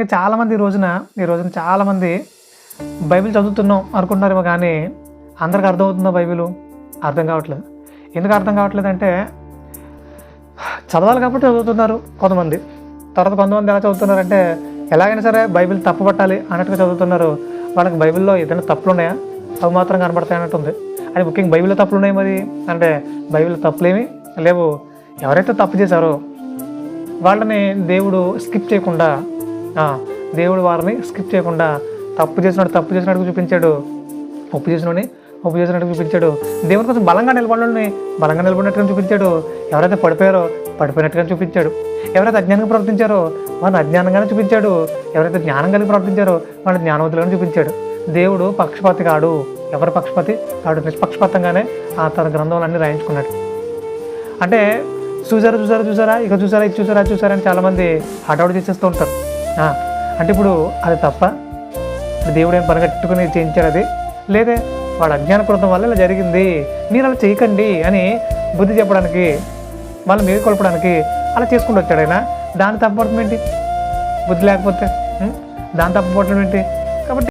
ఇంకా చాలామంది ఈ రోజున ఈ రోజున చాలామంది బైబిల్ చదువుతున్నాం అనుకుంటున్నారేమో కానీ అందరికి అర్థమవుతుందా బైబిల్? అర్థం కావట్లేదు. ఎందుకు అర్థం కావట్లేదు అంటే చదవాలి కాబట్టి చదువుతున్నారు కొంతమంది. తర్వాత కొంతమంది ఎలా చదువుతున్నారంటే ఎలాగైనా సరే బైబిల్ తప్పు పట్టాలి అన్నట్టుగా చదువుతున్నారు. వాళ్ళకి బైబిల్లో ఏదైనా తప్పులు ఉన్నాయా? అవి మాత్రం కనబడతాయి అన్నట్టుంది. అది ముఖ్యంగా బైబిల్లో తప్పులు ఉన్నాయి మరి? అంటే బైబిల్లో తప్పులేమి లేవు. ఎవరైతే తప్పు చేశారో వాళ్ళని దేవుడు స్కిప్ చేయకుండా దేవుడు వారిని స్కిప్ చేయకుండా తప్పు చేసినాడు తప్పు చేసినట్టు చూపించాడు. ఒప్పు చేసినోని ఒప్పు చేసినట్టు చూపించాడు. దేవుని కోసం బలంగా నిలబడిని బలంగా నిలబడినట్టుగా చూపించాడు. ఎవరైతే పడిపోయారో పడిపోయినట్టుగా చూపించాడు. ఎవరైతే అజ్ఞానంగా ప్రవర్తించారో వాళ్ళని అజ్ఞానంగానే చూపించాడు. ఎవరైతే జ్ఞానం కలిగి ప్రవర్తించారో వాళ్ళని జ్ఞానవంతులుగానే చూపించాడు. దేవుడు పక్షపాతి కాడు. ఎవరి పక్షపాతి? కాడు. నిష్పక్షపాతంగానే ఆ తన గ్రంథాలన్నీ రాయించుకున్నాడు. అంటే చూసారా చూసారా చూసారా? ఇక చూసారా ఇది చూసారా చూసారా అని చాలామంది హడావుడి చేసేస్తూ ఉంటారు. అంటే ఇప్పుడు అది తప్ప దేవుడు ఏం పనిగట్టుకుని చేయించాడు అది? లేదే వాడు అజ్ఞానకృతం వల్ల ఇలా జరిగింది. మీరు అలా చేయకండి అని బుద్ధి చెప్పడానికి వాళ్ళు మీరు కొలపడానికి అలా చేసుకుంటూ వచ్చాడు ఆయన. దాని తప్పపడటం ఏంటి? బుద్ధి లేకపోతే దాన్ని దాని తప్పపడటం ఏంటి?